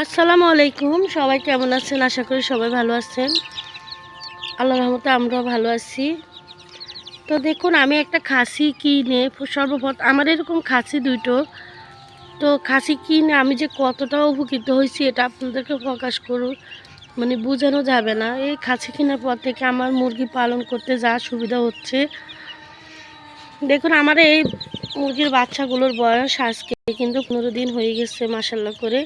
আসসালামু আলাইকুম। সবাই কেমন আছেন? আশা করি সবাই ভালো আছেন। আল্লাহ রহমতে আমরাও ভালো আছি। তো দেখুন, আমি একটা খাসি কিনে সর্বপ্রথম আমার এরকম খাসি দুটো। তো খাসি কিনে আমি যে কতটা উপকৃত হয়েছি এটা আপনাদেরকে প্রকাশ করুন। মানে বোঝানো যাবে না। এই খাসি কেনার পর থেকে আমার মুরগি পালন করতে যা সুবিধা হচ্ছে। দেখুন, আমার এই মুরগির বাচ্চাগুলোর বয়স আজকে কিন্তু পনেরো দিন হয়ে গেছে মাসাল্লাহ করে।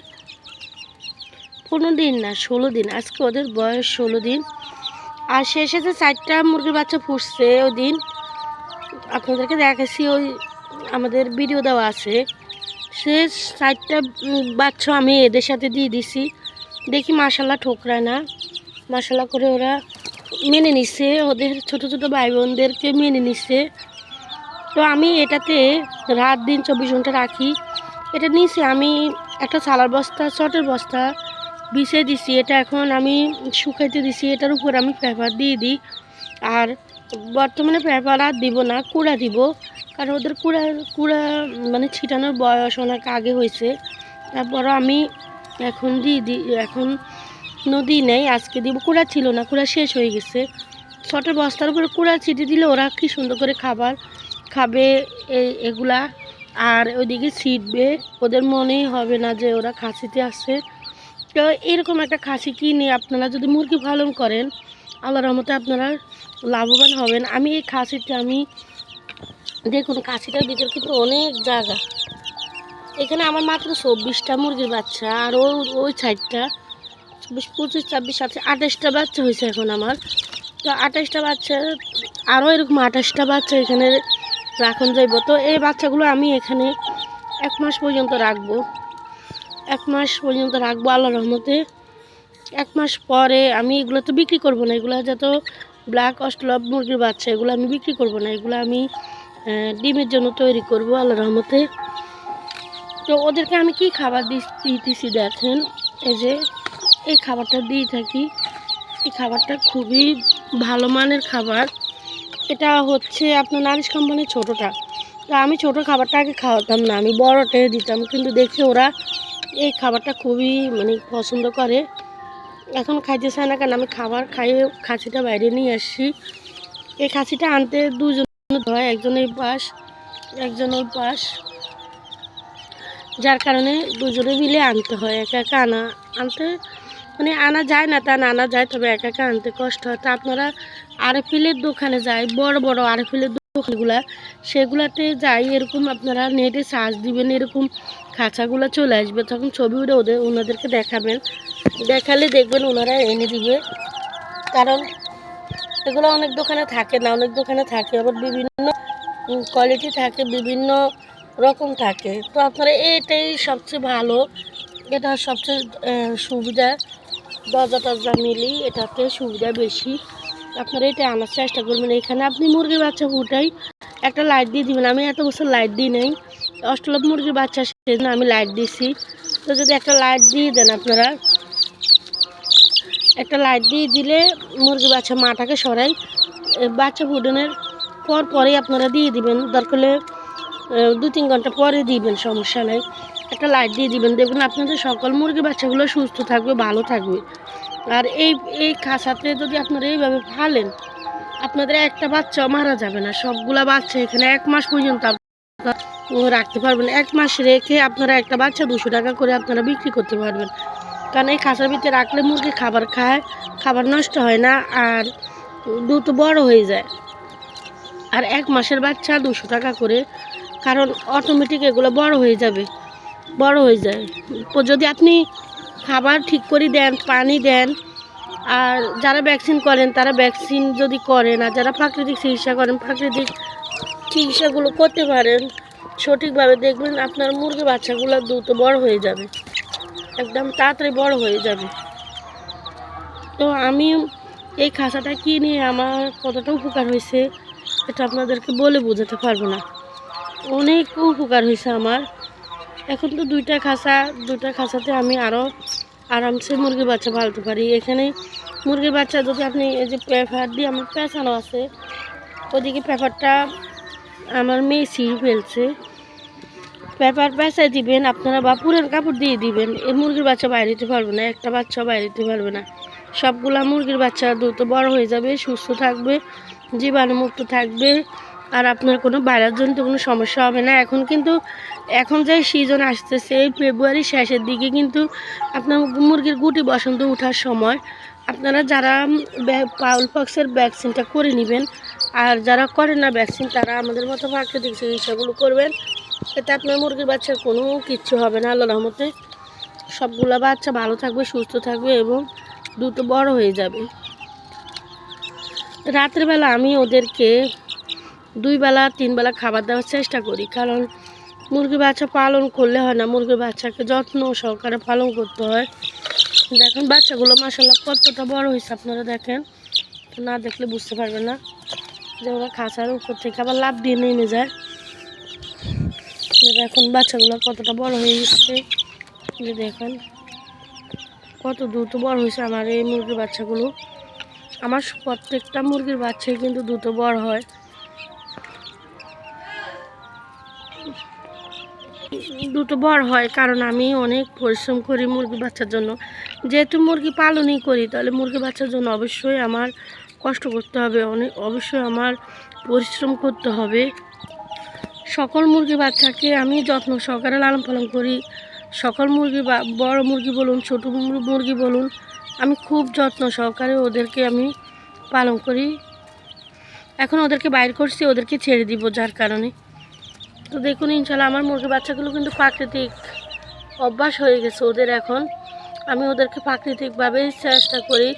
পনেরো দিন না, ষোলো দিন। আজকে ওদের বয়স ষোলো দিন। আর শেষে যে চারটা মুরগির বাচ্চা ফুটছে ওই দিন আপনাদেরকে দেখাচ্ছি ওই আমাদের ভিডিও দেওয়া আছে। সে চারটা বাচ্চা আমি এদের সাথে দিয়ে দিছি। দেখি মাসাল্লাহ ঠোকরায় না। মাসাল্লাহ করে ওরা মেনে নিচ্ছে ওদের ছোট ছোট ভাই বোনদেরকে মেনে নিচ্ছে তো আমি এটাতে রাত দিন চব্বিশ ঘণ্টা রাখি। এটা নিচে আমি একটা সালার বস্তা, চটের বস্তা বিছিয়ে দিছি, এটা এখন আমি শুকাইতে দিছি, এটার উপর আমি পেপার দিয়ে দিই। আর বর্তমানে পেপার আর দিব না, কুড়া দিব, কারণ ওদের কুড়া কুড়া মানে ছিটানোর বয়স অনেক আগে হয়েছে। তারপরও আমি এখন দিয়ে দিই, এখন নদী নেই, আজকে দিব, কুড়া ছিল না, কুড়া শেষ হয়ে গেছে। ছটা বস্তার উপরে কুড়া ছিটে দিলে ওরা কি সুন্দর করে খাবার খাবে এই এগুলা, আর ওইদিকে ছিটবে, ওদের মনেই হবে না যে ওরা খাসিতে আসছে তো এরকম একটা খাসি কিনে আপনারা যদি মুরগি পালন করেন আল্লাহ রহমতে আপনারা লাভবান হবেন। আমি এই খাসিটা, আমি দেখুন, খাসিটার ভিতর কিন্তু অনেক জায়গা। এখানে আমার মাত্র চব্বিশটা মুরগির বাচ্চা, আর ওই ওই সাইডটা চব্বিশ, পঁচিশ, ছাব্বিশ, সাতাশ, আঠাশটা বাচ্চা হয়েছে এখন আমার। তো আঠাশটা বাচ্চা, আরও এরকম আঠাশটা বাচ্চা এখানে রাখুন যাইব। তো এই বাচ্চাগুলো আমি এখানে এক মাস পর্যন্ত রাখব। এক মাস পর্যন্ত রাখব আল্লাহ রহমতে। এক মাস পরে আমি এগুলো তো বিক্রি করব না, এগুলো যত ব্ল্যাক অস্ট্রলভ মুরগির বাচ্চা, এগুলো আমি বিক্রি করব না, এগুলো আমি ডিমের জন্য তৈরি করব আল্লাহ রহমতে। তো ওদেরকে আমি কি খাবার দিতেছি দেখেন, এই যে এই খাবারটা দিয়ে থাকি। এই খাবারটা খুবই ভালো মানের খাবার। এটা হচ্ছে আপনার নারিশ কোম্পানির ছোটোটা। তো আমি ছোটো খাবারটা আগে খাওয়াতাম না, আমি বড়টাই দিতাম, কিন্তু দেখে ওরা এই খাবারটা খুবই মানে পছন্দ করে। এখন খাইতে চায় না কারণ আমি খাবার খাইয়ে খাসিটা বাইরে নিয়ে আসছি। এই খাসিটা আনতে দুজন হয় একজন এই পাশ, একজন ওই পাশ। যার কারণে দুজনে মিলে আনতে হয়, একা একা আনা, আনতে মানে আনা যায় না, তা আনা যায়, তবে একা একা আনতে কষ্ট হয়। তা আপনারা আরএফএলের দোকানে যায়, বড় বড় আরএফএলের দোকানগুলা, সেগুলাতে যাই, এরকম আপনারা নেটে সার্চ দিবেন, এরকম খাঁচাগুলো চলে আসবে, তখন ছবি উঠে ওদের, ওনাদেরকে দেখাবেন। দেখালে দেখবেন ওনারা এনে দিবে। কারণ এগুলো অনেক দোকানে থাকে না, অনেক দোকানে থাকে, আবার বিভিন্ন কোয়ালিটি থাকে, বিভিন্ন রকম থাকে। তো আপনারা এটাই সবচেয়ে ভালো, এটা সবচেয়ে সুবিধা। দরজা টরজা মিলি এটাতে সুবিধা বেশি। আপনারা এটা আনার চেষ্টা করবেন। এখানে আপনি মুরগির বাচ্চা ফুটাই একটা লাইট দিয়ে দিবেন। আমি এত বছর লাইট দিই নাই। অষ্টলভ মুরগির বাচ্চা, সেজন্য আমি লাইট দিছি তো যদি একটা লাইট দিয়ে দেন আপনারা, একটা লাইট দিয়ে দিলে মুরগি বাচ্চা মাটাকে সরাই বাচ্চা ফুটানোর পর পরেই আপনারা দিয়ে দিবেন। দরকার দু তিন ঘণ্টা পরে দিবেন, সমস্যা নেই। একটা লাইট দিয়ে দিবেন। দেখবেন আপনাদের সকল মুরগি বাচ্চাগুলো সুস্থ থাকবে, ভালো থাকবে। আর এই এই খাঁচাতে যদি আপনারা এইভাবে ফালেন, আপনাদের একটা বাচ্চাও মারা যাবে না। সবগুলা বাচ্চা এখানে এক মাস পর্যন্ত রাখতে পারবেন। এক মাস রেখে আপনারা একটা বাচ্চা দুশো টাকা করে আপনারা বিক্রি করতে পারবেন। কারণ এই খাঁচার ভিতরে রাখলে মুরগি খাবার খায়, খাবার নষ্ট হয় না আর দ্রুত বড় হয়ে যায়। আর এক মাসের বাচ্চা দুশো টাকা করে, কারণ অটোমেটিক এগুলো বড় হয়ে যাবে, বড় হয়ে যায়। যদি আপনি খাবার ঠিক করে দেন, পানি দেন, আর যারা ভ্যাকসিন করেন, তারা ভ্যাকসিন যদি করেন আর যারা প্রাকৃতিক চিকিৎসা করেন, প্রাকৃতিক চিকিৎসাগুলো করতে পারেন, সঠিকভাবে দেখবেন আপনার মুরগি বাচ্চাগুলো দ্রুত বড় হয়ে যাবে, একদম তাড়াতাড়ি বড় হয়ে যাবে। তো আমি এই খাঁচাটা কিনে আমার কতটা উপকার হয়েছে, এটা আপনাদেরকে বলে বোঝাতে পারব না। অনেক উপকার হয়েছে আমার। এখন তো দুইটা খাঁচা, দুইটা খাঁচাতে আমি আরও আরামসে মুরগির বাচ্চা পালতে পারি। এখানে মুরগির বাচ্চা যদি আপনি এই যে পেপার দিয়ে আমার পেঁচানো আছে, ওদিকে পেপারটা আমার মেয়ে ছিঁড়ে ফেলছে। পেপার পেঁচাই দিবেন, আপনারা বা পুরেন কাপড় দিয়ে দিবেন। এই মুরগির বাচ্চা বাইরে দিতে পারবে না, একটা বাচ্চা বাইরে দিতে পারবে না। সবগুলা মুরগির বাচ্চা দ্রুত বড় হয়ে যাবে, সুস্থ থাকবে, জীবাণুমুক্ত থাকবে। আর আপনার কোনো বাইরের জন্য কোনো সমস্যা হবে না। এখন কিন্তু, এখন যে সিজন আসতেছে, এই ফেব্রুয়ারি শেষের দিকে কিন্তু আপনার মুরগির গুটি বসন্ত ওঠার সময় আপনারা যারা পাউল পক্সের ভ্যাকসিনটা করে নেবেন, আর যারা করেন না ভ্যাকসিন, তারা আমাদের মতো প্রাকৃতিক চিকিৎসাগুলো করবেন। এতে আপনার মুরগির বাচ্চার কোনো কিচ্ছু হবে না। আল্লাহ রহমতে সবগুলো বাচ্চা ভালো থাকবে, সুস্থ থাকবে এবং দ্রুত বড় হয়ে যাবে। রাত্রেবেলা আমি ওদেরকে দুই বেলা, তিন বেলা খাবার দেওয়ার চেষ্টা করি, কারণ মুরগির বাচ্চা পালন করলে হয় না। মুরগির বাচ্চাকে যত্ন সহকারে পালন করতে হয়। দেখেন, বাচ্চাগুলো মাসাল্লাহ কতটা বড় হয়েছে আপনারা দেখেন। না দেখলে বুঝতে পারবেন না যে ওরা খাঁচার উপর থেকে আবার লাভ দিয়ে নেমে যায়। দেখুন বাচ্চাগুলো কতটা বড় হয়ে গেছে। যে দেখেন, কত দ্রুত বড় হয়েছে আমার এই মুরগির বাচ্চাগুলো। আমার প্রত্যেকটা মুরগির বাচ্চাই কিন্তু দ্রুত বড় হয়। দ্রুত বড় হয় কারণ আমি অনেক পরিশ্রম করি মুরগি বাচ্চার জন্য। যেহেতু মুরগি পালনই করি, তাহলে মুরগি বাচ্চার জন্য অবশ্যই আমার কষ্ট করতে হবে, অনেক, অবশ্যই আমার পরিশ্রম করতে হবে। সকল মুরগি বাচ্চাকে আমি যত্ন সহকারে লালন পালন করি। সকল মুরগি বা, বড় মুরগি বলুন, ছোটো মুরগি বলুন, আমি খুব যত্ন সহকারে ওদেরকে আমি পালন করি। এখন ওদেরকে বাইর করছি, ওদেরকে ছেড়ে দিব যার কারণে। তো দেখুন, ইনশাল্লাহ আমার মুরগি বাচ্চাগুলো কিন্তু প্রাকৃতিক অভ্যাস হয়ে গেছে ওদের এখন। আমি ওদেরকে প্রাকৃতিকভাবেই চেষ্টা করি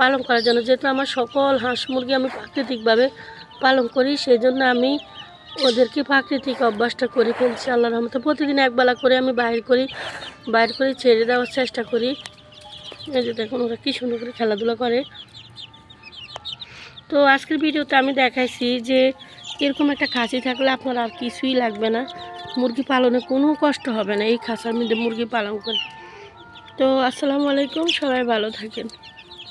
পালন করার জন্য। যেহেতু আমার সকল হাঁস মুরগি আমি প্রাকৃতিকভাবে পালন করি সেই জন্য আমি ওদেরকে প্রাকৃতিক অভ্যাসটা করে ফেলছি আল্লাহ রহমতে। প্রতিদিন একবেলা করে আমি বাইর করি, বাইর করে ছেড়ে দেওয়ার চেষ্টা করি। এই যে দেখুন ওরা কী সুন্দর করে খেলাধুলা করে। তো আজকের ভিডিওতে আমি দেখাইছি যে এরকম একটা খাসি থাকলে আপনার আর কিছুই লাগবে না। মুরগি পালনে কোনো কষ্ট হবে না। এই খাঁচার মধ্যে মুরগি পালন করে। তো আসসালামু আলাইকুম সবাই ভালো থাকেন।